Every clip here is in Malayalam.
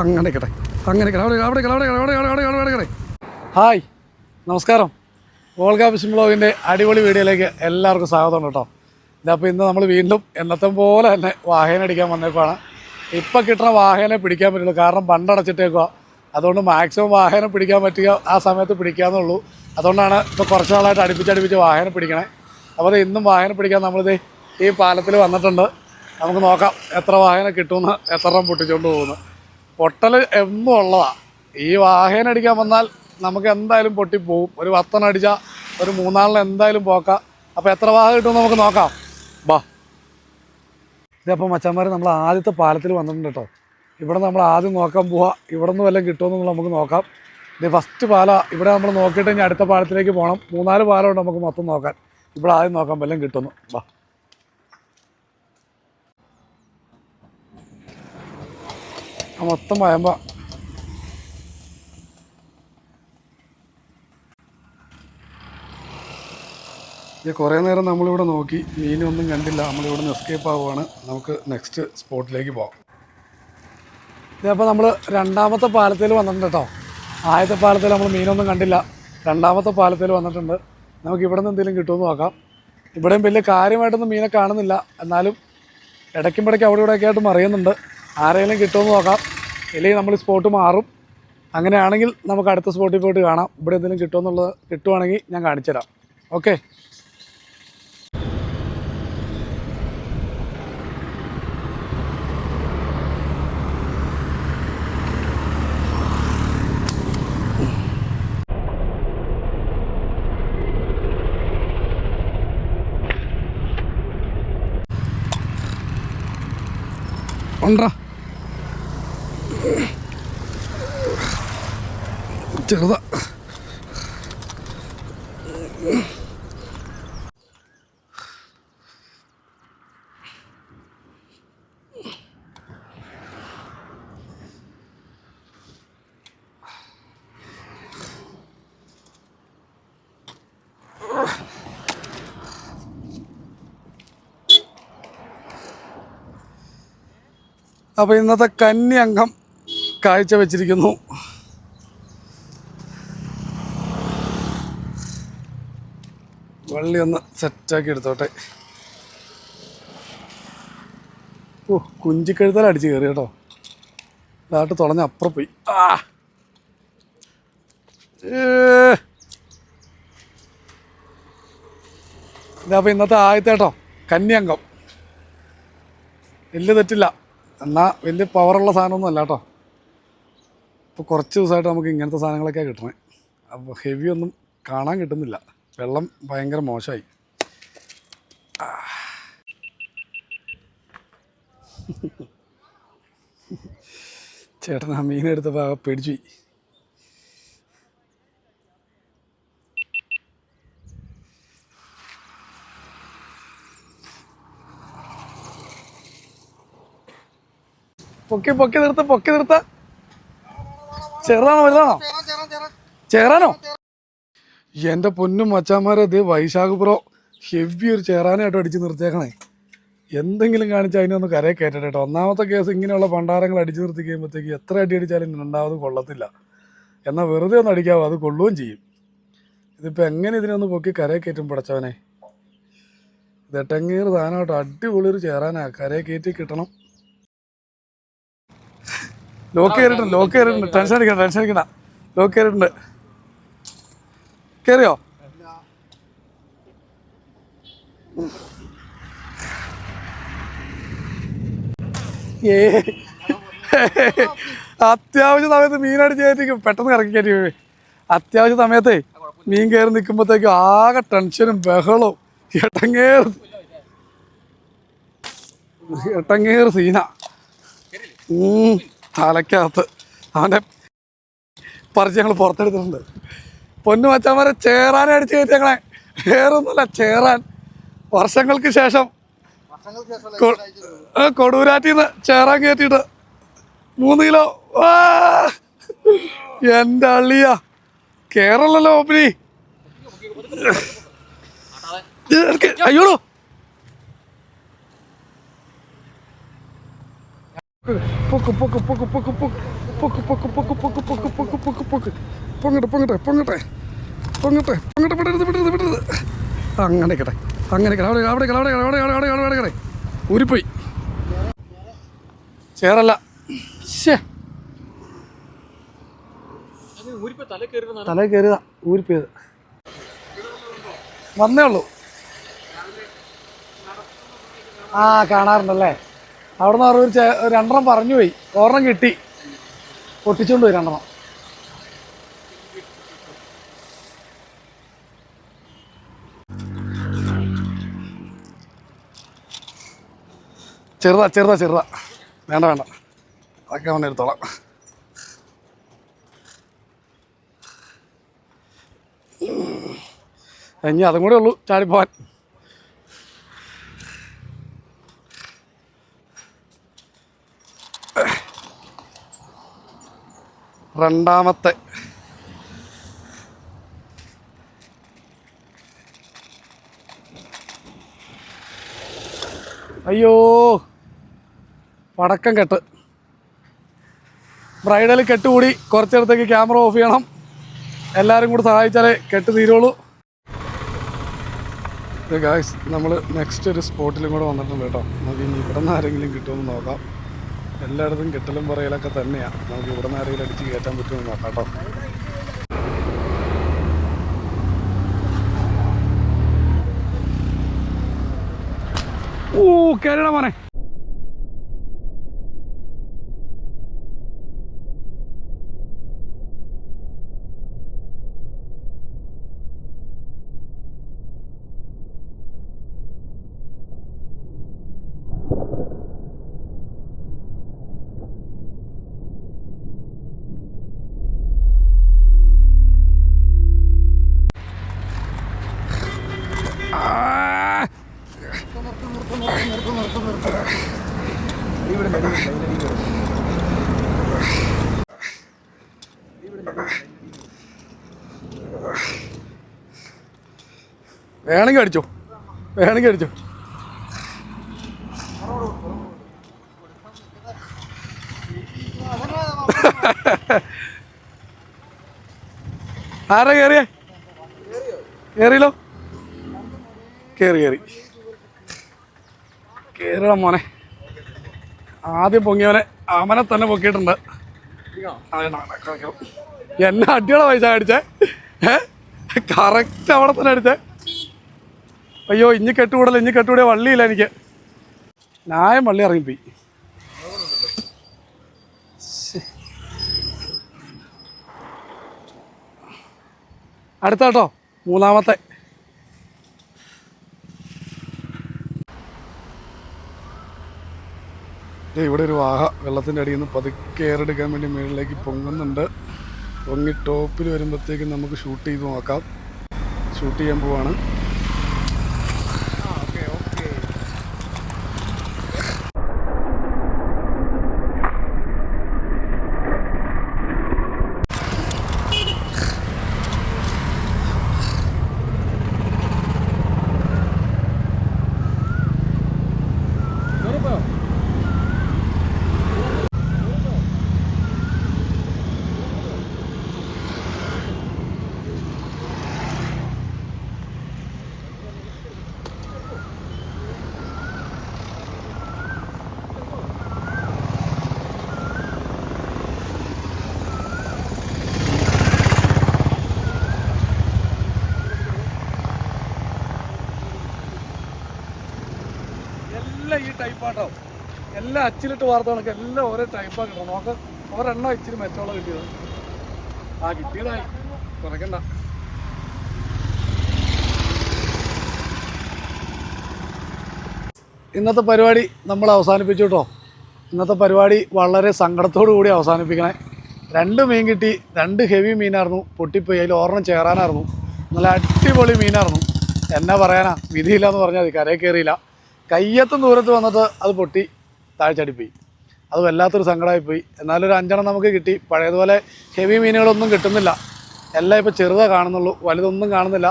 അങ്ങനെ അങ്ങനെ അവിടെ അവിടെ ഹായ്. നമസ്കാരം. വോൾഗ ഫിഷിംഗ് ബ്ലോഗിന്റെ അടിപൊളി വീഡിയോയിലേക്ക് എല്ലാവർക്കും സ്വാഗതം കേട്ടോ. ഇതപ്പോൾ ഇന്ന് നമ്മൾ വീണ്ടും എന്നത്തെ പോലെ തന്നെ വാഹന അടിക്കാൻ വന്നേക്കുവാണ്. ഇപ്പം കിട്ടുന്ന വാഹനെ പിടിക്കാൻ പറ്റുള്ളൂ. കാരണം ബണ്ടടച്ചിട്ടേക്കുക അതുകൊണ്ട് മാക്സിമം വാഹനം പിടിക്കാൻ പറ്റുക ആ സമയത്ത് പിടിക്കാന്നുള്ളൂ. അതുകൊണ്ടാണ് ഇപ്പോൾ കുറച്ച് നാളായിട്ട് അടുപ്പിച്ചടുപ്പിച്ച് വാഹനം പിടിക്കണേ. അപ്പോൾ അത് ഇന്നും വാഹനം പിടിക്കാൻ നമ്മളിത് ഈ പാലത്തിൽ വന്നിട്ടുണ്ട്. നമുക്ക് നോക്കാം എത്ര വാഹനം കിട്ടുമെന്ന് എത്ര എണ്ണം പൊട്ടിച്ചുകൊണ്ട് പോകുന്നു പൊട്ടൽ എന്നും ഉള്ളതാണ് ഈ വാഹനം അടിക്കാൻ വന്നാൽ നമുക്ക് എന്തായാലും പൊട്ടിപ്പോവും ഒരു പത്തെണ്ണം അടിച്ചാൽ ഒരു മൂന്നാളിന് എന്തായാലും പോക്കാം. അപ്പോൾ എത്ര വാഹനം കിട്ടുമെന്ന് നമുക്ക് നോക്കാം. ബാ. ഇതപ്പോൾ മച്ചന്മാർ നമ്മൾ ആദ്യത്തെ പാലത്തിൽ വന്നിട്ടുണ്ട് കേട്ടോ. ഇവിടെ നമ്മൾ ആദ്യം നോക്കാൻ പോവാ. ഇവിടെ നിന്ന് വല്ലതും കിട്ടുമെന്ന് നമുക്ക് നോക്കാം. ഇത് ഫസ്റ്റ് പാല. ഇവിടെ നമ്മൾ നോക്കിയിട്ട് ഇനി അടുത്ത പാലത്തിലേക്ക് പോകണം മൂന്നാൽ പാലമുണ്ട് നമുക്ക് മൊത്തം നോക്കാൻ. ഇവിടെ ആദ്യം നോക്കാൻ വല്ലതും കിട്ടുന്നു വാ. മൊത്തം വയമ്പ. കുറേ നേരം നമ്മളിവിടെ നോക്കി. മീനൊന്നും കണ്ടില്ല. നമ്മളിവിടെ നിന്ന് എസ്കേപ്പ് ആവുകയാണ് നമുക്ക് നെക്സ്റ്റ് സ്പോട്ടിലേക്ക് പോകാം. ഇതപ്പോൾ നമ്മൾ രണ്ടാമത്തെ പാലത്തിൽ വന്നിട്ടുണ്ട് കേട്ടോ. ആദ്യത്തെ പാലത്തിൽ നമ്മൾ മീനൊന്നും കണ്ടില്ല. രണ്ടാമത്തെ പാലത്തിൽ വന്നിട്ടുണ്ട്. നമുക്ക് ഇവിടെ നിന്ന് എന്തെങ്കിലും കിട്ടുമെന്ന് നോക്കാം. ഇവിടെയും വലിയ കാര്യമായിട്ടൊന്നും മീനെ കാണുന്നില്ല. എന്നാലും ഇടയ്ക്കും ഇടയ്ക്ക് അവിടെ ഇവിടെയൊക്കെ ആയിട്ട് മറിയുന്നുണ്ട്. ആരെങ്കിലും കിട്ടുമെന്ന് നോക്കാം. ഇല്ലെങ്കിൽ നമ്മൾ സ്പോട്ട് മാറും. അങ്ങനെയാണെങ്കിൽ നമുക്ക് അടുത്ത സ്പോട്ടിൽ പോയിട്ട് കാണാം. ഇവിടെ എന്തെങ്കിലും കിട്ടുമെന്നുള്ളത് കിട്ടുവാണെങ്കിൽ ഞാൻ കാണിച്ചു തരാം ഓക്കെ. ഉണ്ടോ ചെറുതാ. അപ്പോൾ ഇന്നത്തെ കന്നി അംഗം കാഴ്ച വെച്ചിരിക്കുന്നു വള്ളി ഒന്ന് സെറ്റാക്കി എടുത്തോട്ടെ. ഓ കുഞ്ചിക്കഴുത്താൽ അടിച്ച് കയറി കേട്ടോ. ഇതാട്ട് തുളഞ്ഞ അപ്പുറം പോയി. ആ. ഇതാ ഇതപ്പോൾ ഇന്നത്തെ ആദ്യത്തെ കേട്ടോ കന്യംഗം എല്ല് തെറ്റില്ല. എന്നാൽ വലിയ പവറുള്ള സാധനമൊന്നും അല്ല കേട്ടോ. ഇപ്പോൾ കുറച്ച് ദിവസമായിട്ട് നമുക്ക് ഇങ്ങനത്തെ സാധനങ്ങളൊക്കെ കിട്ടണേ. അപ്പോൾ ഹെവി ഒന്നും കാണാൻ കിട്ടുന്നില്ല. വെള്ളം ഭയങ്കര മോശമായി. ചേട്ടനാ ആ മീനെടുത്തപ്പോൾ പേടിച്ചു പോയി പൊക്കി പൊക്കി നിർത്ത പൊക്കി നിർത്ത. ചെറുതാണോ വലുതാണോ? ചേറാനോ എന്റെ പൊന്നും മച്ചാമാരെ ഇത് വൈശാഖ് ബ്രോ ഹെവി ഒരു ചേറാനായിട്ട് അടിച്ച് നിർത്തിയേക്കണേ. എന്തെങ്കിലും കാണിച്ച് അതിനൊന്ന് കരയെ കയറ്റട്ടെ കേട്ടോ. ഒന്നാമത്തെ കേസ് ഇങ്ങനെയുള്ള പണ്ടാരങ്ങൾ അടിച്ചു നിർത്തി കഴിയുമ്പോഴത്തേക്ക് എത്ര അടി അടിച്ചാലും രണ്ടാമത് കൊള്ളത്തില്ല. എന്നാൽ വെറുതെ ഒന്ന് അടിക്കാവോ? അത് കൊള്ളുകയും ചെയ്യും. ഇതിപ്പോൾ എങ്ങനെ ഇതിനൊന്ന് പൊക്കി കരയെ കയറ്റും പടച്ചവനെ? ഇത് എട്ടങ്ങേറ് താനോട്ടോ അടിപൊളി ഒരു ചേറാനാ കരയെ കയറ്റി കിട്ടണം. ലോക്ക് കയറിയിട്ടുണ്ട് ലോക്ക് കയറിയിട്ടുണ്ട് ടെൻഷൻ അടിക്കണ്ട ടെൻഷൻ അടിക്കണ്ട. ലോക്ക് കയറിയിട്ടുണ്ട് കയറിയോ ഏ. അത്യാവശ്യ സമയത്ത് മീനടിച്ച് കയറ്റിക്കും. പെട്ടെന്ന് കറക്കി കയറ്റി അത്യാവശ്യ സമയത്തെ മീൻ കയറി നിൽക്കുമ്പോഴത്തേക്കും ആകെ ടെൻഷനും ബഹളവും. എട്ടങ്ങേറ് എട്ടങ്ങേറ് സീന. ഉം, തലക്കകത്ത് അവന്റെ പറിച്ച് ഞങ്ങൾ പുറത്തെടുത്തിട്ടുണ്ട്. പൊന്നു വച്ചാൽ ചേറാനെ അടിച്ചു കയറ്റി ഞങ്ങളെ. വേറൊന്നുമല്ല ചേറാൻ. വർഷങ്ങൾക്ക് ശേഷം കൊടൂരാറ്റിൽ നിന്ന് ചേറാൻ കയറ്റിയിട്ട് മൂന്ന് കിലോ! എന്റെ അള്ളിയ കേറല്ലോ ഓപ്പനി. അയ്യോടോ. പൊക്ക് പൊക്ക് പൊക്ക് പൊക്ക് പൊക്ക് പൊക്ക് പൊക്ക് പൊക്ക് പൊക്ക് പൊക്ക് പൊക്ക് പൊക്ക് പൊക്ക് പൊങ്ങട്ടെ പൊങ്ങട്ടെ പൊങ്ങട്ടെ പൊങ്ങട്ടെ പൊങ്ങട്ടെ വിടരുത് വിടരുത് വിടരുത് അങ്ങനെ കേട്ടെ അങ്ങനെ കേട്ടെ അവിടെ അവിടെ അവിടെ അവിടെ അവിടെ അവിടെ അവിടെ അവിടെ ഊരിപ്പോയി ചേറല്ല ശേ തല കയറുക ഊരിപ്പോയത് വന്നേ ഉള്ളൂ ആ കാണാറുണ്ടല്ലേ അവിടെ നിന്ന് അവർ ഒരു രണ്ടെണ്ണം പറഞ്ഞു പോയി. ഒരെണ്ണം കിട്ടി. പൊട്ടിച്ചോണ്ട് പോയി രണ്ടെണ്ണം. ചെറുതാ ചെറുതാ ചെറുതാ. വേണ്ട വേണ്ട. അതൊക്കെ അവനെ എടുത്തോളാം. ഇനി അതും കൂടെ ഉള്ളൂ ചാടിപ്പോവാൻ. രണ്ടാമത്തെ. അയ്യോ പടക്കം കെട്ട്. ബ്രൈഡൽ കെട്ടുകൂടി കുറച്ചിടത്തേക്ക് ക്യാമറ ഓഫ് ചെയ്യണം. എല്ലാവരും കൂടി സഹായിച്ചാലേ കെട്ട് തീരുള്ളൂ. ഗായ്സ് നമ്മൾ നെക്സ്റ്റ് ഒരു സ്പോട്ടിലും കൂടെ വന്നിട്ടുണ്ട് കേട്ടോ. നമുക്ക് ഇനി ഇവിടെ നിന്ന് ആരെങ്കിലും കിട്ടുമെന്ന് നോക്കാം. എല്ലായിടത്തും കെട്ടലും പറയലൊക്കെ തന്നെയാണ് നമുക്ക് ഇവിടെ നിന്ന് ആരെങ്കിലും അടിച്ച് കയറ്റാൻ പറ്റുമെന്ന് നോക്കാം കേട്ടോ. ഓ കേരള മോനെ. വേണമെങ്കിൽ അടിച്ചോ വേണമെങ്കിൽ അടിച്ചോ. ആരാ കയറിയേ കയറിയല്ലോ കയറി കയറി കയറണം മോനെ. ആദ്യം പൊങ്ങിയവനെ അവനെ തന്നെ പൊക്കിയിട്ടുണ്ട്. എന്നെ അടിയുടെ പൈസ അടിച്ചേ ഏ? കറക്റ്റ് അവിടെ തന്നെ അടിച്ചേ അയ്യോ ഇഞ്ഞി കെട്ടുകൂടല ഇഞ്ഞി കെട്ടുകൂടിയ വള്ളിയില്ല എനിക്ക്. ന്യായം വള്ളി ഇറങ്ങിപ്പോയി. ശ്ശെ. അടുത്ത കേട്ടോ മൂന്നാമത്തെ. ഇവിടെ ഒരു വാഹ വെള്ളത്തിന്റെ അടിയിൽ നിന്ന് പതുക്കെ ഏറെടുക്കാൻ വേണ്ടി മുകളിലേക്ക് പൊങ്ങുന്നുണ്ട്. പൊങ്ങി ടോപ്പിൽ വരുമ്പോഴത്തേക്കും നമുക്ക് ഷൂട്ട് ചെയ്ത് നോക്കാം. ഷൂട്ട് ചെയ്യാൻ പോവാണ് എല്ലാം ഈ ടൈപ്പാട്ടോ എല്ലാം അച്ചിലിട്ട് വാർത്ത കണക്ക് എല്ലാം ഓരോ ടൈപ്പാണ് കിട്ടണം നമുക്ക് ഒരെണ്ണം ഇച്ചിരി മെച്ചോളം കിട്ടിയത്. ആ കിട്ടിയതായി കുറയ്ക്കണ്ട. ഇന്നത്തെ പരിപാടി നമ്മൾ അവസാനിപ്പിച്ചു കേട്ടോ. ഇന്നത്തെ പരിപാടി വളരെ സങ്കടത്തോടു കൂടി അവസാനിപ്പിക്കണേ. രണ്ട് മീൻ കിട്ടി രണ്ട് ഹെവി മീനായിരുന്നു. പൊട്ടിപ്പോയി അതിൽ ഒരെണ്ണം ചേരാനായിരുന്നു നല്ല അടിപൊളി മീനായിരുന്നു. എന്നാ പറയാനാ വിധിയില്ല എന്ന് പറഞ്ഞാൽ മതി കരയിൽ കയറിയില്ല. കയ്യത്തും ദൂരത്ത് വന്നിട്ട് അത് പൊട്ടി താഴ്ചടിപ്പോയി അത് വല്ലാത്തൊരു സങ്കടമായി പോയി എന്നാലും ഒരു അഞ്ചെണ്ണം നമുക്ക് കിട്ടി. പഴയതുപോലെ ഹെവി മീനുകളൊന്നും കിട്ടുന്നില്ല. എല്ലാം ഇപ്പോൾ ചെറുതാ കാണുന്നുള്ളൂ. വലുതൊന്നും കാണുന്നില്ല.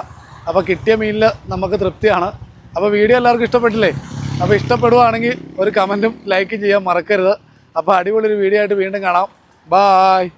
അപ്പോൾ കിട്ടിയ മീനിൽ നമുക്ക് തൃപ്തിയാണ്. അപ്പോൾ വീഡിയോ എല്ലാവർക്കും ഇഷ്ടപ്പെട്ടില്ലേ? അപ്പോൾ ഇഷ്ടപ്പെടുവാണെങ്കിൽ ഒരു കമന്റും ലൈക്കും ചെയ്യാൻ മറക്കരുത്. അപ്പോൾ അടിപൊളി ഒരു വീഡിയോ ആയിട്ട് വീണ്ടും കാണാം. ബായ്